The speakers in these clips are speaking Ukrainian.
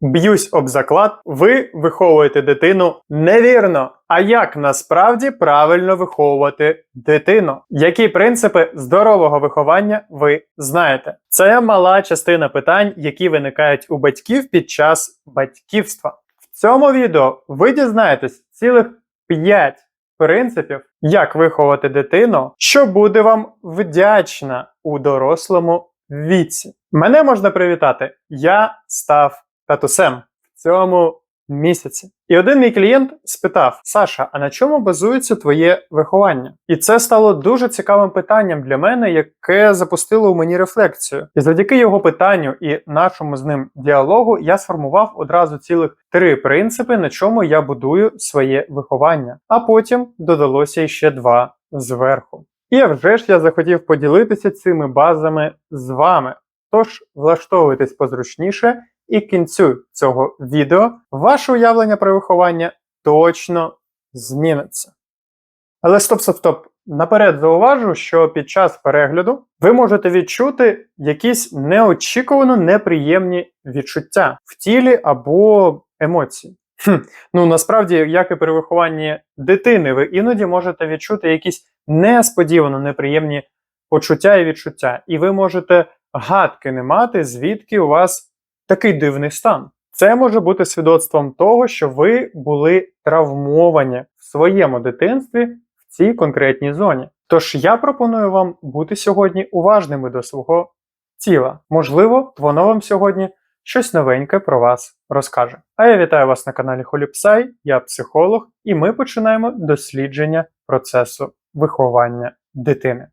Б'юсь об заклад, ви виховуєте дитину невірно. А як насправді правильно виховувати дитину? Які принципи здорового виховання ви знаєте? Це мала частина питань, які виникають у батьків під час батьківства. В цьому відео ви дізнаєтесь цілих 5 принципів, як виховати дитину, що буде вам вдячна у дорослому віці. Мене можна привітати. Я став татусем в цьому місяці. І один мій клієнт спитав: Саша, а на чому базується твоє виховання? І це стало дуже цікавим питанням для мене, яке запустило у мені рефлексію. І завдяки його питанню і нашому з ним діалогу я сформував одразу цілих три принципи, на чому я будую своє виховання. А потім додалося ще два зверху. І вже ж я захотів поділитися цими базами з вами. Тож влаштовуйтесь позручніше, і кінцю цього відео ваше уявлення про виховання точно зміниться. Але стоп, стоп, стоп. Наперед зауважу, що під час перегляду ви можете відчути якісь неочікувано неприємні відчуття в тілі або емоції. Хм, ну насправді, як і при вихованні дитини, ви іноді можете відчути якісь несподівано неприємні почуття і відчуття, і ви можете гадки не мати, звідки у вас такий дивний стан. Це може бути свідоцтвом того, що ви були травмовані в своєму дитинстві в цій конкретній зоні. Тож я пропоную вам бути сьогодні уважними до свого тіла. Можливо, воно вам сьогодні щось новеньке про вас розкаже. А я вітаю вас на каналі Холіпсай, я психолог, і ми починаємо дослідження процесу виховання дитини.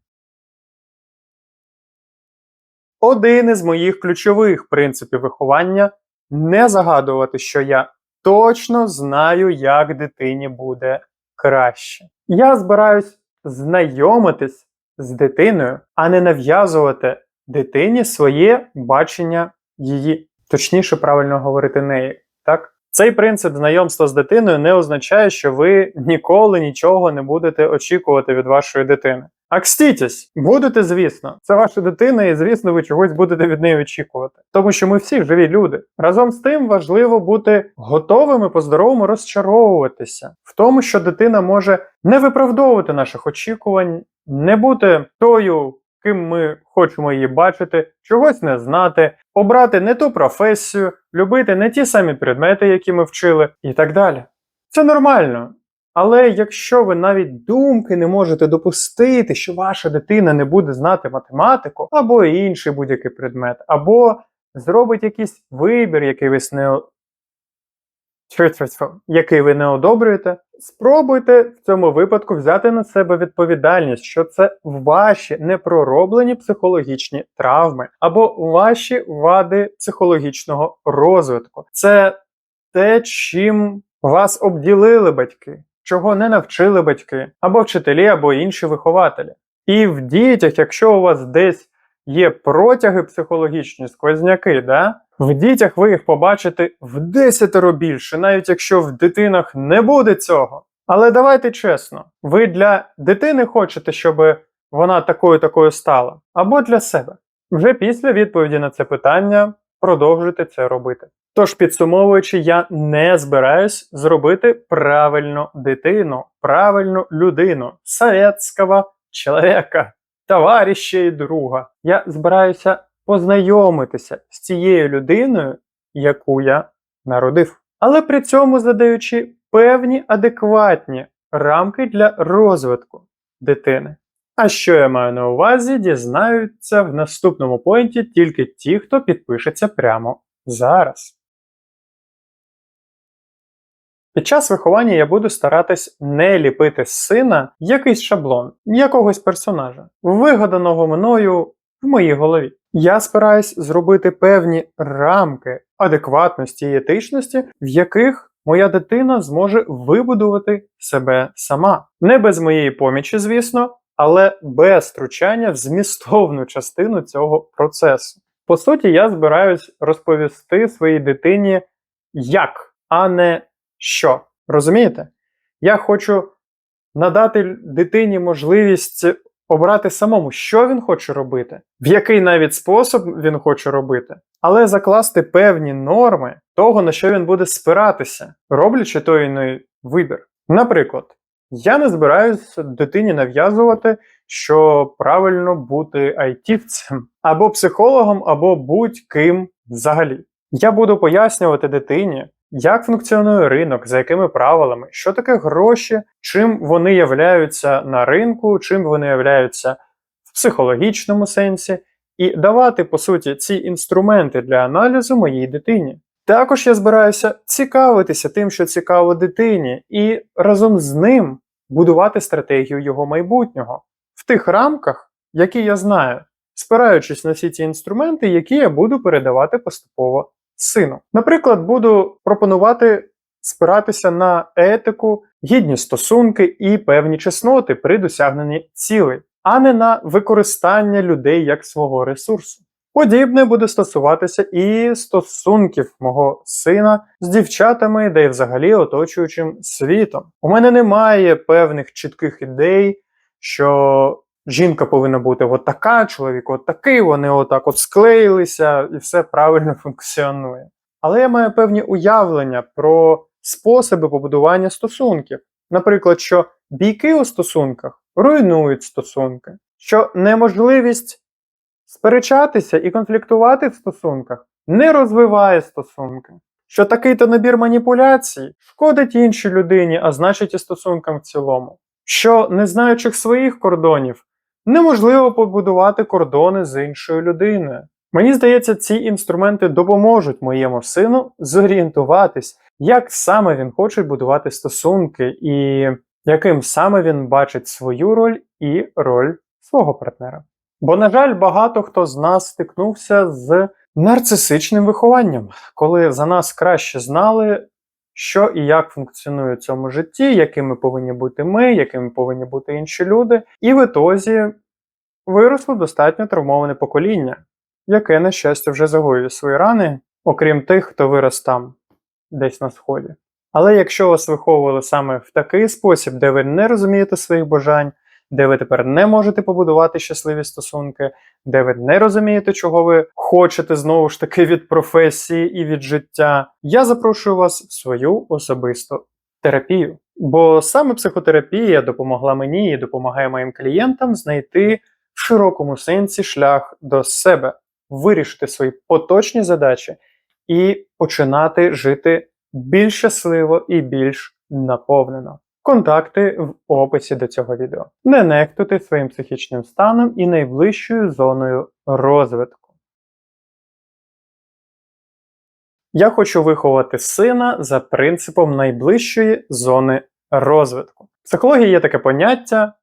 Один із моїх ключових принципів виховання не загадувати, що я точно знаю, як дитині буде краще. Я збираюсь знайомитись з дитиною, а не нав'язувати дитині своє бачення її, точніше, правильно говорити неї. Так? Цей принцип знайомства з дитиною не означає, що ви ніколи нічого не будете очікувати від вашої дитини. Акстітесь, будете, звісно, це ваша дитина, і звісно, ви чогось будете від неї очікувати. Тому що ми всі живі люди. Разом з тим важливо бути готовими по-здоровому розчаровуватися в тому, що дитина може не виправдовувати наших очікувань, не бути тою, ким ми хочемо її бачити, чогось не знати, обрати не ту професію, любити не ті самі предмети, які ми вчили, і так далі. Це нормально. Але якщо ви навіть думки не можете допустити, що ваша дитина не буде знати математику або інший будь-який предмет, або зробить якийсь вибір, який ви не який ви не одобрюєте, спробуйте в цьому випадку взяти на себе відповідальність, що це ваші непророблені психологічні травми або ваші вади психологічного розвитку. Це те, чим вас обділили батьки чого не навчили батьки, або вчителі, або інші вихователі. І в дітях, якщо у вас десь є протяги психологічні, сквозняки, да? в дітях ви їх побачите в десятеро більше, навіть якщо в дитинах не буде цього. Але давайте чесно, ви для дитини хочете, щоб вона такою такою стала, або для себе. Вже після відповіді на це питання продовжуйте це робити. Тож, підсумовуючи, я не збираюсь зробити правильну дитину, правильну людину, советського чоловіка, товариша і друга. Я збираюся познайомитися з цією людиною, яку я народив. Але при цьому задаючи певні адекватні рамки для розвитку дитини. А що я маю на увазі, дізнаються в наступному поінті тільки ті, хто підпишеться прямо зараз. Під час виховання я буду старатись не ліпити з сина якийсь шаблон, якогось персонажа, вигаданого мною в моїй голові. Я спираюсь зробити певні рамки адекватності і етичності, в яких моя дитина зможе вибудувати себе сама. Не без моєї помічі, звісно, але без втручання в змістовну частину цього процесу. По суті, я збираюсь розповісти своїй дитині як, а не що. Розумієте? Я хочу надати дитині можливість обрати самому, що він хоче робити, в який навіть спосіб він хоче робити, але закласти певні норми того, на що він буде спиратися, роблячи той іний вибір. Наприклад, я не збираюся дитині нав'язувати, що правильно бути айтівцем, або психологом, або будь-ким взагалі. Я буду пояснювати дитині, як функціонує ринок, за якими правилами, що таке гроші, чим вони являються на ринку, чим вони являються в психологічному сенсі, і давати, по суті, ці інструменти для аналізу моїй дитині. Також я збираюся цікавитися тим, що цікаво дитині, і разом з ним будувати стратегію його майбутнього в тих рамках, які я знаю, спираючись на всі ці інструменти, які я буду передавати поступово сину. Наприклад, буду пропонувати спиратися на етику, гідні стосунки і певні чесноти при досягненні цілей, а не на використання людей як свого ресурсу. Подібне буде стосуватися і стосунків мого сина з дівчатами, де й взагалі оточуючим світом. У мене немає певних чітких ідей, що жінка повинна бути от така, чоловік от такий, вони отак от склеїлися і все правильно функціонує. Але я маю певні уявлення про способи побудування стосунків. Наприклад, що бійки у стосунках руйнують стосунки, що неможливість сперечатися і конфліктувати в стосунках не розвиває стосунки, що такий-то набір маніпуляцій шкодить іншій людині, а значить і стосункам в цілому, що, не знаючих своїх кордонів, неможливо побудувати кордони з іншою людиною. Мені здається, ці інструменти допоможуть моєму сину зорієнтуватись, як саме він хоче будувати стосунки, і яким саме він бачить свою роль і роль свого партнера. Бо, на жаль, багато хто з нас стикнувся з нарцисичним вихованням, коли за нас краще знали, що і як функціонує в цьому житті, якими повинні бути ми, якими повинні бути інші люди, і в ітозі виросло достатньо травмоване покоління, яке, на щастя, вже загоює свої рани, окрім тих, хто вирос там, десь на сході. Але якщо вас виховували саме в такий спосіб, де ви не розумієте своїх бажань, де ви тепер не можете побудувати щасливі стосунки, де ви не розумієте, чого ви хочете знову ж таки від професії і від життя, я запрошую вас в свою особисту терапію. Бо саме психотерапія допомогла мені і допомагає моїм клієнтам знайти в широкому сенсі шлях до себе, вирішити свої поточні задачі і починати жити більш щасливо і більш наповнено. Контакти в описі до цього відео. Не нехтуйте своїм психічним станом і найближчою зоною розвитку. Я хочу виховати сина за принципом найближчої зони розвитку. В психології є таке поняття,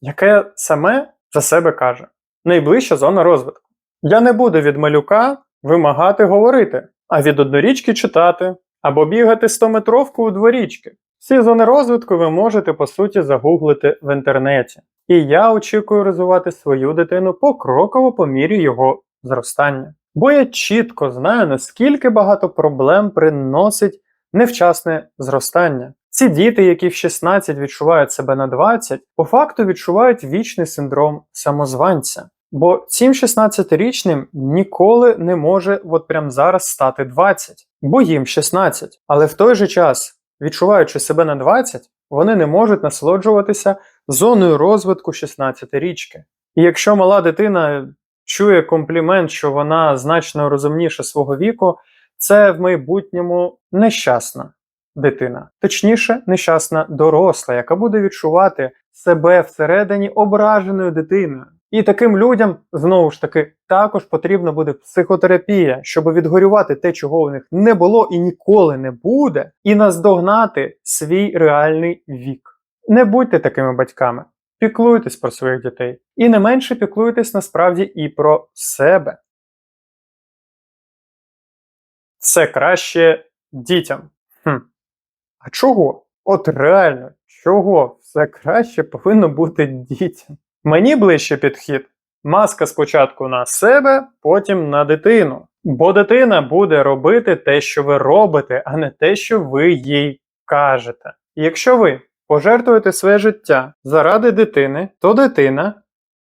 яке саме за себе каже: найближча зона розвитку. Я не буду від малюка вимагати говорити, а від однорічки читати або бігати 100-метровку у дворічки. Всі зони розвитку ви можете по суті загуглити в інтернеті. І я очікую розвивати свою дитину покроково по мірі його зростання. Бо я чітко знаю, наскільки багато проблем приносить невчасне зростання. Ці діти, які в 16 відчувають себе на 20, по факту відчувають вічний синдром самозванця. Бо цим 16-річним ніколи не може от прямо зараз стати 20, бо їм 16. Але в той же час відчуваючи себе на 20, вони не можуть насолоджуватися зоною розвитку 16-річки. І якщо мала дитина чує комплімент, що вона значно розумніша свого віку, це в майбутньому нещасна дитина, точніше, нещасна доросла, яка буде відчувати себе всередині ображеною дитиною. І таким людям знову ж таки також потрібна буде психотерапія, щоб відгорювати те, чого у них не було і ніколи не буде, і наздогнати свій реальний вік. Не будьте такими батьками, піклуйтесь про своїх дітей. І не менше піклуйтесь насправді і про себе. Це краще дітям. Хм. А чого? От реально, чого все краще повинно бути дітям? Мені ближче підхід. Маска спочатку на себе, потім на дитину. Бо дитина буде робити те, що ви робите, а не те, що ви їй кажете. Якщо ви пожертвуєте своє життя заради дитини, то дитина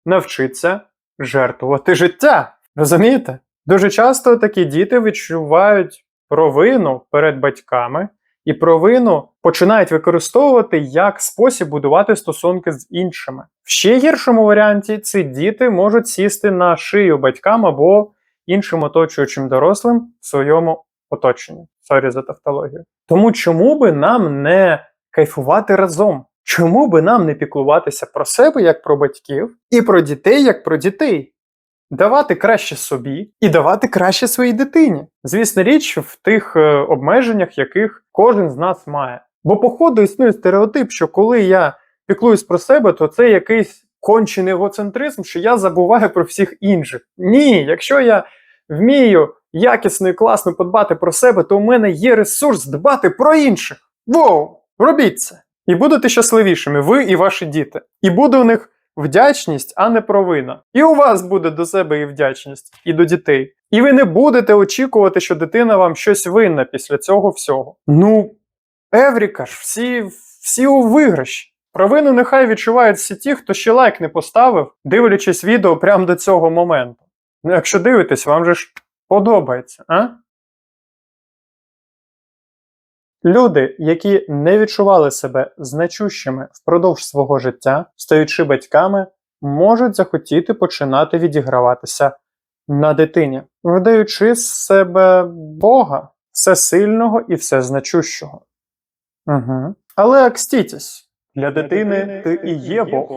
навчиться жертвувати життя. Розумієте? Дуже часто такі діти відчувають провину перед батьками і провину починають використовувати як спосіб будувати стосунки з іншими. В ще гіршому варіанті ці діти можуть сісти на шию батькам або іншим оточуючим дорослим в своєму оточенні. Сорі за тавтологію. Тому чому би нам не кайфувати разом? Чому би нам не піклуватися про себе як про батьків і про дітей як про дітей? Давати краще собі і давати краще своїй дитині. Звісна річ, в тих е, обмеженнях, яких кожен з нас має. Бо, походу, існує стереотип, що коли я піклуюсь про себе, то це якийсь кончений егоцентризм, що я забуваю про всіх інших. Ні, якщо я вмію якісно і класно подбати про себе, то у мене є ресурс дбати про інших. Воу! Робіть це! І будете щасливішими, ви і ваші діти. І буде у них вдячність, а не провина. І у вас буде до себе і вдячність, і до дітей. І ви не будете очікувати, що дитина вам щось винна після цього всього. Ну, Евріка ж, всі, всі у виграші. Провину нехай відчувають всі ті, хто ще лайк не поставив, дивлячись відео прямо до цього моменту. Ну, якщо дивитесь, вам же ж подобається, а? Люди, які не відчували себе значущими впродовж свого життя, стаючи батьками, можуть захотіти починати відіграватися на дитині, видаючи з себе Бога, всесильного і всезначущого. Угу. Але акстітесь, для дитини ти і є Бог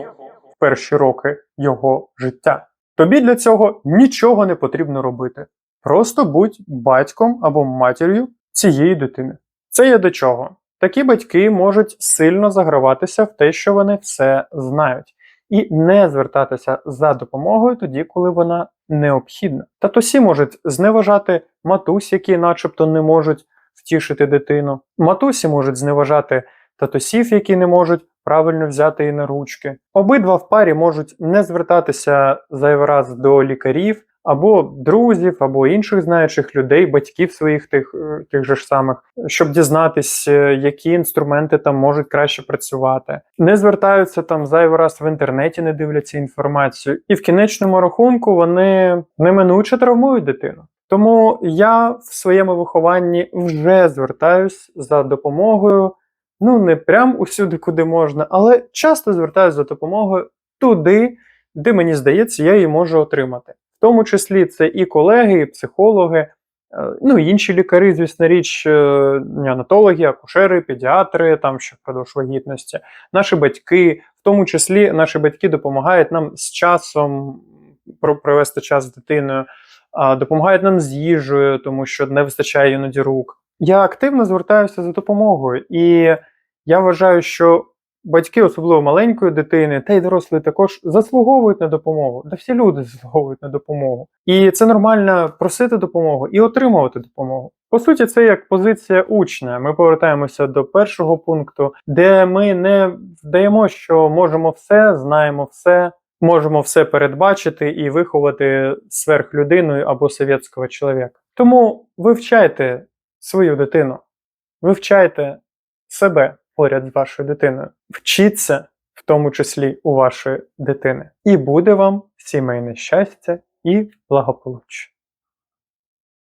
в перші роки його життя. Тобі для цього нічого не потрібно робити. Просто будь батьком або матір'ю цієї дитини. Це є до чого? Такі батьки можуть сильно заграватися в те, що вони все знають, і не звертатися за допомогою тоді, коли вона необхідна. Татусі можуть зневажати матусь, які начебто не можуть втішити дитину. Матусі можуть зневажати татусів, які не можуть правильно взяти її на ручки. Обидва в парі можуть не звертатися зайвий раз до лікарів або друзів, або інших знаючих людей, батьків своїх тих, е, тих же ж самих, щоб дізнатись, які інструменти там можуть краще працювати. Не звертаються там зайвий раз в інтернеті, не дивляться інформацію, і в кінечному рахунку вони неминуче травмують дитину. Тому я в своєму вихованні вже звертаюсь за допомогою. Ну, не прям усюди, куди можна, але часто звертаюся за допомогою туди, де мені здається, я її можу отримати. В тому числі це і колеги, і психологи, е, ну і інші лікарі, звісно річ, неонатологи, акушери, педіатри, там ще впродовж вагітності, наші батьки, в тому числі наші батьки допомагають нам з часом провести час з дитиною, допомагають нам з їжею, тому що не вистачає іноді рук. Я активно звертаюся за допомогою, і я вважаю, що батьки, особливо маленької дитини, та й дорослі також заслуговують на допомогу. Да всі люди заслуговують на допомогу. І це нормально просити допомогу і отримувати допомогу. По суті, це як позиція учня. Ми повертаємося до першого пункту, де ми не вдаємо, що можемо все, знаємо все. Можемо все передбачити і виховати сверхлюдиною або совєтського чоловіка. Тому вивчайте свою дитину, вивчайте себе поряд з вашою дитиною. Вчіться, в тому числі у вашої дитини. І буде вам сімейне щастя і благополуччя.